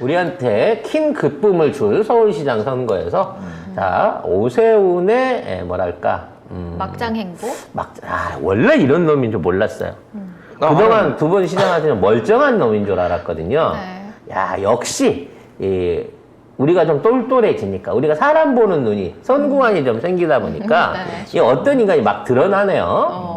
우리한테 큰 기쁨을 줄 서울시장 선거에서 자 오세훈의 에, 뭐랄까 음, 막장 행보? 막 아, 원래 이런 놈인 줄 몰랐어요. 아, 그동안 두 번 시장하시는 멀쩡한 놈인 줄 알았거든요. 네. 야 역시 이 우리가 좀 똘똘해지니까 우리가 사람 보는 눈이 선구안이 좀 생기다 보니까 네. 이 어떤 인간이 막 드러나네요. 어,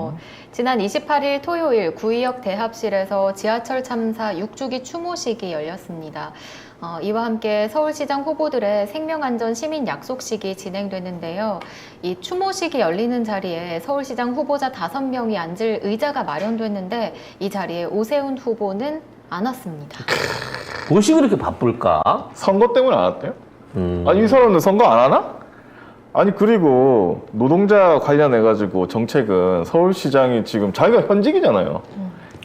지난 28일 토요일 구의역 대합실에서 지하철 참사 6주기 추모식이 열렸습니다. 어, 이와 함께 서울시장 후보들의 생명안전 시민 약속식이 진행됐는데요. 이 추모식이 열리는 자리에 서울시장 후보자 5명이 앉을 의자가 마련됐는데 이 자리에 오세훈 후보는 안 왔습니다. 무엇이 그렇게 바쁠까? 선거 때문에 안 왔대요? 음. 아니 이 사람들 선거 안 하나? 아니 그리고 노동자 관련해 가지고 정책은 서울시장이 지금 자기가 현직이잖아요.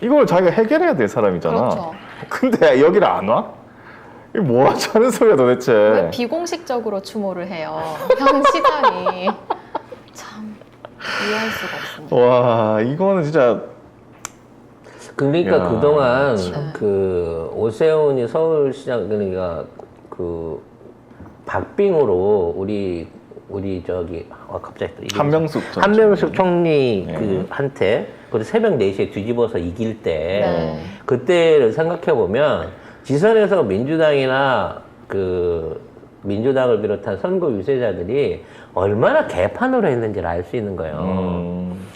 이걸 자기가 해결해야 될 사람이잖아. 그렇죠. 근데 여기를 안 와? 이게 뭐 하자는 소리야 도대체? 왜 비공식적으로 추모를 해요? 현 시장이 참 이해할 수가 없습니다. 와 이거는 진짜 그러니까 야, 그동안 참. 그 오세훈이 서울시장 그러니까 그 박빙으로 우리 우리 저기 어 갑자기 또 이름이 한명숙 전 한명숙 총리 네. 그 한테 그 새벽 4시에 뒤집어서 이길 때 네. 그때를 생각해 보면 지선에서 민주당이나 그 민주당을 비롯한 선거 유세자들이 얼마나 개판으로 했는지를 알 수 있는 거예요. 음,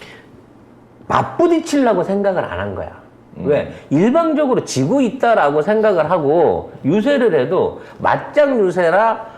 맞부딪히려고 생각을 안 한 거야. 음. 왜? 일방적으로 지고 있다라고 생각을 하고 유세를 해도 맞짱 유세라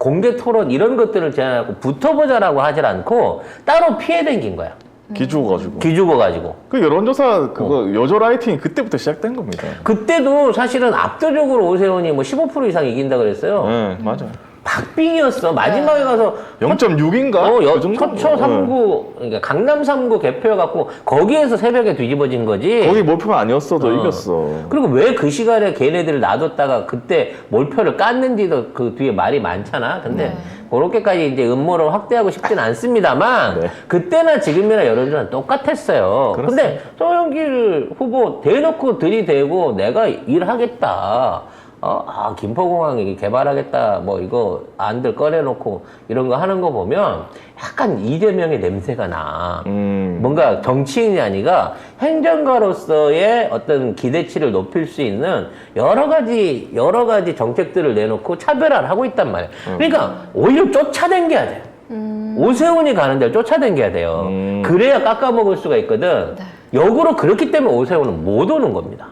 공개 토론 이런 것들을 제안하고 붙어보자라고 하질 않고 따로 피해 댕긴 거야. 기죽어가지고 기죽어 가지고. 그 여론조사 그거 여조 라이팅이 그때부터 시작된 겁니다. 그때도 사실은 압도적으로 오세훈이 뭐 15% 이상 이긴다 그랬어요. 네 맞아요. 박빙이었어. 마지막에 가서 0.6인가? 어, 여, 그? 서초 3구, 그러니까 강남 3구 개표해갖고 거기에서 새벽에 뒤집어진 거지. 거기 몰표가 아니었어도 어. 이겼어. 그리고 왜 그 시간에 걔네들을 놔뒀다가 그때 몰표를 깠는지도 그 뒤에 말이 많잖아. 근데 네. 그렇게까지 이제 음모를 확대하고 싶진 않습니다만 네. 그때나 지금이나 여론조사는 똑같았어요. 근데 소영길 후보 대놓고 들이대고 내가 일하겠다. 어, 아, 김포공항 개발하겠다. 뭐 이거 안들 꺼내놓고 이런 거 하는 거 보면 약간 이재명의 냄새가 나. 음. 뭔가 정치인이 아니라 행정가로서의 어떤 기대치를 높일 수 있는 여러 가지 여러 가지 정책들을 내놓고 차별화를 하고 있단 말이야. 그러니까 오히려 쫓아댕겨야 돼. 음, 오세훈이 가는 데를 쫓아댕겨야 돼요. 음. 그래야 깎아먹을 수가 있거든. 네. 역으로 그렇기 때문에 오세훈은 못 오는 겁니다.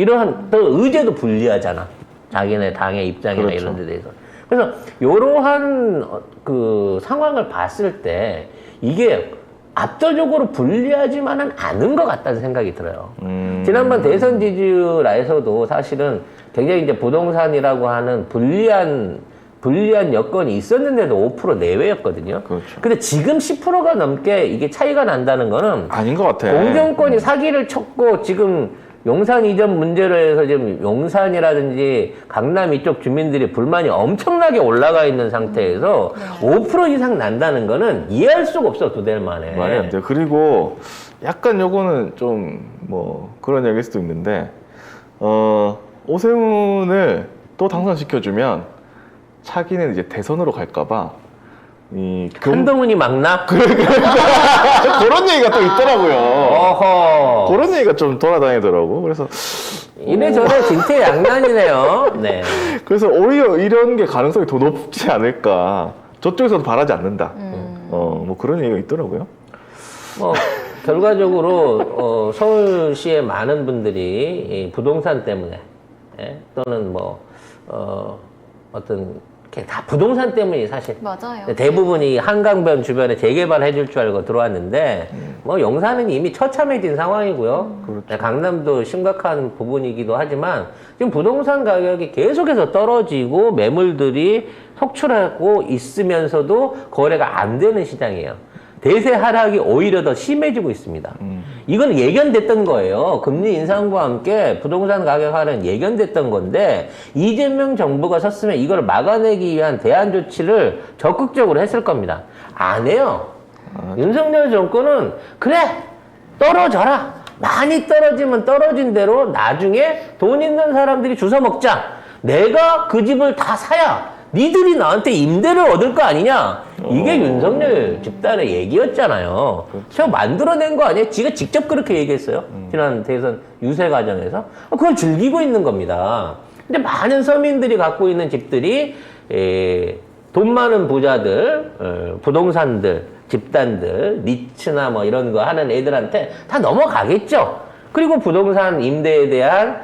음. 이러한 또 의제도 불리하잖아. 자기네 당의 입장이나 그렇죠. 이런 데 대해서. 그래서 이러한 어, 그 상황을 봤을 때 이게 압도적으로 불리하지만은 않은 것 같다는 생각이 들어요. 음. 지난번 대선 지지율에서도 사실은 굉장히 이제 부동산이라고 하는 불리한 불리한 여건이 있었는데도 5% 내외였거든요. 그렇죠. 근데 지금 10%가 넘게 이게 차이가 난다는 거는 아닌 것 같아. 공정권이 사기를 쳤고 지금 용산 이전 문제로 해서 지금 용산이라든지 강남 이쪽 주민들이 불만이 엄청나게 올라가 있는 상태에서 5% 이상 난다는 거는 이해할 수가 없어 두 달 만에. 말이 안 돼요. 그리고 약간 요거는 좀 뭐 그런 얘기일 수도 있는데 어 오세훈을 또 당선시켜주면 차기는 이제 대선으로 갈까봐 이 경... 한동훈이 막나? 그런 얘기가 또 있더라고요. 어허. 그런 얘기가 좀 돌아다니더라고. 그래서 이래저래 진퇴 양난이네요. 네. 그래서 오히려 이런 게 가능성이 더 높지 않을까. 저쪽에서도 바라지 않는다. 음. 어뭐 그런 얘기가 있더라고요. 뭐 결과적으로 어, 서울시의 많은 분들이 이 부동산 때문에 예? 또는 뭐 어, 어떤 이렇게 다 부동산 때문이 사실 맞아요. 대부분이 한강변 주변에 재개발 해줄 줄 알고 들어왔는데 뭐 용산은 이미 처참해진 상황이고요. 그렇죠. 네, 강남도 심각한 부분이기도 하지만 지금 부동산 가격이 계속해서 떨어지고 매물들이 속출하고 있으면서도 거래가 안 되는 시장이에요. 대세 하락이 오히려 더 심해지고 있습니다. 음. 이건 예견됐던 거예요. 금리 인상과 함께 부동산 가격 하락은 예견됐던 건데 이재명 정부가 섰으면 이걸 막아내기 위한 대안 조치를 적극적으로 했을 겁니다. 안 해요. 윤석열 정권은 그래 떨어져라. 많이 떨어지면 떨어진 대로 나중에 돈 있는 사람들이 주워 먹자. 내가 그 집을 다 사야 니들이 나한테 임대를 얻을 거 아니냐? 이게 어. 윤석열 집단의 얘기였잖아요. 제가 만들어낸 거 아니에요? 지가 직접 그렇게 얘기했어요. 지난 대선 유세 과정에서. 그걸 즐기고 있는 겁니다. 근데 많은 서민들이 갖고 있는 집들이 에, 돈 많은 부자들, 어, 부동산들, 집단들, 리츠나 뭐 이런 거 하는 애들한테 다 넘어가겠죠. 그리고 부동산 임대에 대한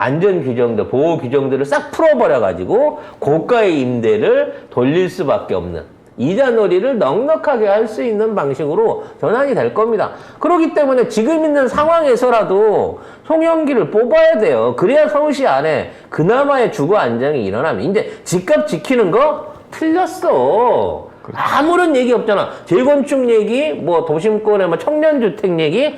안전 규정들, 보호 규정들을 싹 풀어버려가지고 고가의 임대를 돌릴 수밖에 없는 이자놀이를 넉넉하게 할 수 있는 방식으로 전환이 될 겁니다. 그렇기 때문에 지금 있는 상황에서라도 송영기를 뽑아야 돼요. 그래야 서울시 안에 그나마의 주거 안정이 일어나면 이제 집값 지키는 거 틀렸어. 아무런 얘기 없잖아. 재건축 얘기, 뭐 도심권의 뭐 청년주택 얘기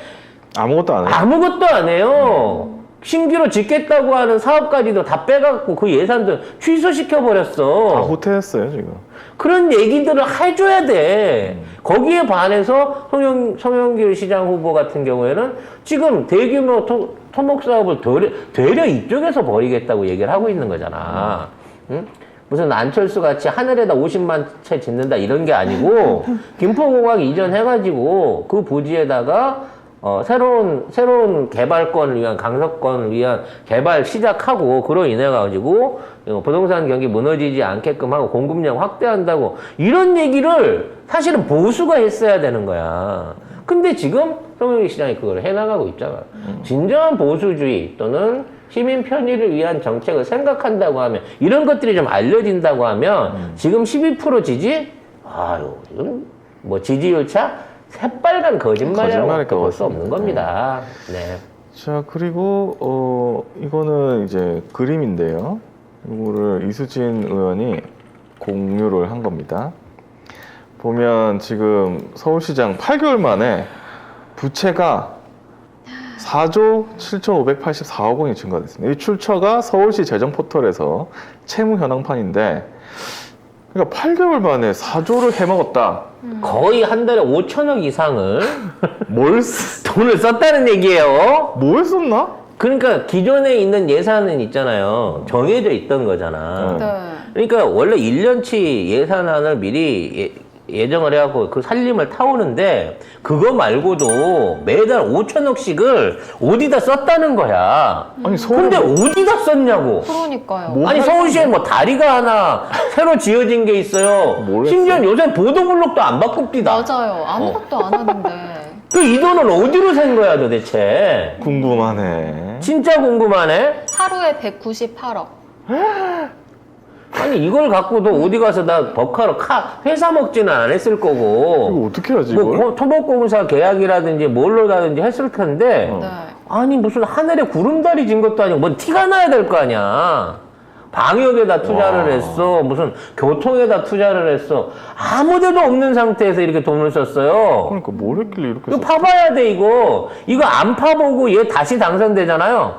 아무것도 안 해요. 아무것도 안 해요. 신규로 짓겠다고 하는 사업까지도 다 빼갖고 그 예산도 취소시켜 다 버렸어. 후퇴했어요 지금. 그런 얘기들을 해줘야 돼. 거기에 반해서 송영, 송영길 시장 후보 같은 경우에는 지금 대규모 토, 토목 사업을 되려, 되려 이쪽에서 벌이겠다고 얘기를 하고 있는 거잖아. 응? 무슨 안철수 같이 하늘에다 50만 채 짓는다 이런 게 아니고 김포공항 이전해가지고 그 부지에다가 어, 새로운, 새로운 개발권을 위한, 강서권을 위한 개발 시작하고, 그로 인해가지고, 어, 부동산 경기 무너지지 않게끔 하고, 공급량 확대한다고, 이런 얘기를 사실은 보수가 했어야 되는 거야. 근데 지금 성형기 시장이 그걸 해나가고 있잖아. 진정한 보수주의 또는 시민 편의를 위한 정책을 생각한다고 하면, 이런 것들이 좀 알려진다고 하면, 지금 12% 지지? 아유, 이건 뭐 지지율 차? 새빨간 거짓말이라고 거짓말일 것 볼수 같습니다. 없는 겁니다. 네. 자 그리고 어 이거는 이제 그림인데요. 이거를 이수진 의원이 공유를 한 겁니다. 보면 지금 서울시장 8개월 만에 부채가 4조 7,584억 원이 증가됐습니다. 이 출처가 서울시 재정 포털에서 채무 현황판인데 그러니까 8개월 만에 4조를 해먹었다. 거의 한 달에 5천억 이상을 뭘 쓰- 돈을 썼다는 얘기예요. 뭐 했었나? 그러니까 기존에 있는 예산은 있잖아요. 정해져 있던 거잖아. 네. 네. 그러니까 원래 1년치 예산안을 미리 예, 정을 해갖고 그 살림을 타오는데 그거 말고도 매달 5천억씩을 어디다 썼다는 거야. 아니 서울 근데 어디다 썼냐고. 그러니까요. 뭐 아니 할- 서울시에 뭐 다리가 하나 새로 지어진 게 있어요. 뭘 심지어 요새 보도블록도 안 바꿉디다. 맞아요. 아무것도 안 하는데. 그 이 돈을 어디로 센 거야 도대체? 궁금하네. 진짜 궁금하네. 하루에 198억. 아니 이걸 갖고도 어디 가서 나 버카로 카 회사 먹지는 안 했을 이거 거고. 어떻게 하지 뭐 이걸? 고- 토목공사 계약이라든지 뭘로라든지 했을 텐데 어. 네. 아니 무슨 하늘에 구름다리 진 것도 아니고 뭔 티가 나야 될 거 아니야. 방역에다 투자를 와. 했어. 무슨 교통에다 투자를 했어. 아무데도 없는 상태에서 이렇게 돈을 썼어요. 그러니까 뭘 했길래 이렇게 이거 썼... 파봐야 돼 이거. 이거 안 파보고 얘 다시 당선되잖아요.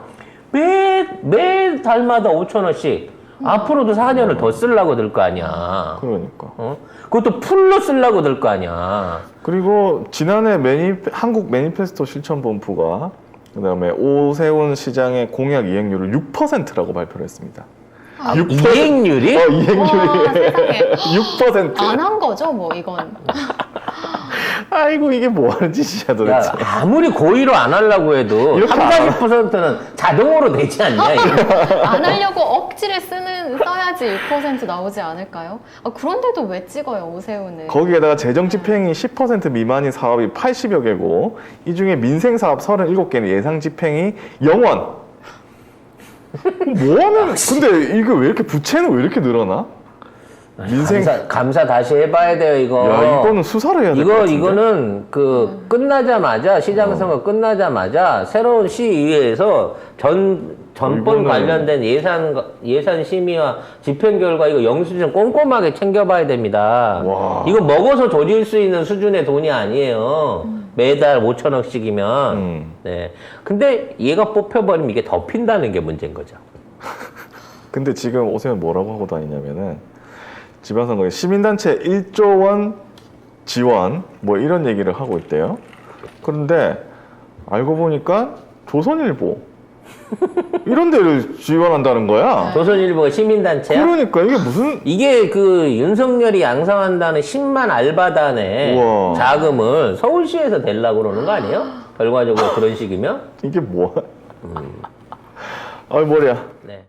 매, 매 달마다 5천 원씩. 앞으로도 4년을 더 쓰려고 들 거 아니야. 그러니까. 어? 그것도 풀로 쓰려고 들 거 아니야. 그리고 지난해 매니 한국 매니페스토 실천본부가 그다음에 오세훈 시장의 공약 이행률을 6%라고 발표를 했습니다. 아, 6%? 이행률이? 어, 와, 이행률이 세상에. 6%. 안 한 거죠, 뭐, 이건. 아이고 이게 뭐 하는 짓이야 도대체. 야, 아무리 고의로 안 하려고 해도 이렇게 3, 안 40%는 자동으로 되지 않냐, 이거. 안 하려고 억지를 쓰는, 써야지 6% 나오지 않을까요? 아, 그런데도 왜 찍어요, 오세훈을? 거기에다가 재정 집행이 10% 미만인 사업이 80여 개고 이 중에 민생 사업 37개는 예상 집행이 0원. 뭐하는? 근데 이거 왜 이렇게 부채는 왜 이렇게 늘어나? 민생. 감사, 감사 다시 해봐야 돼요, 이거. 야 이거는 수사를 해야 될것 이거. 이거는 그 끝나자마자 시장 선거 끝나자마자 새로운 시의회에서 전 전번 이거는- 관련된 예산 예산 심의와 집행 결과 이거 영수증 꼼꼼하게 챙겨봐야 됩니다. 와. 이거 먹어서 조질 수 있는 수준의 돈이 아니에요. 매달 5천 원씩이면. 음. 네. 근데 얘가 뽑혀버리면 이게 덮인다는 게 문제인 거죠. 근데 지금 오세훈 뭐라고 하고 다니냐면은 지방선거에 시민단체 1조 원 지원 뭐 이런 얘기를 하고 있대요. 그런데 알고 보니까 조선일보 이런 데를 지원한다는 거야. 조선일보가 시민단체야? 그러니까 이게 무슨 이게 그 윤석열이 양성한다는 10만 알바단의 우와. 자금을 서울시에서 내려고 그러는 거 아니에요? 결과적으로 그런 식이면? 이게 뭐야? 아이 머리야. 네.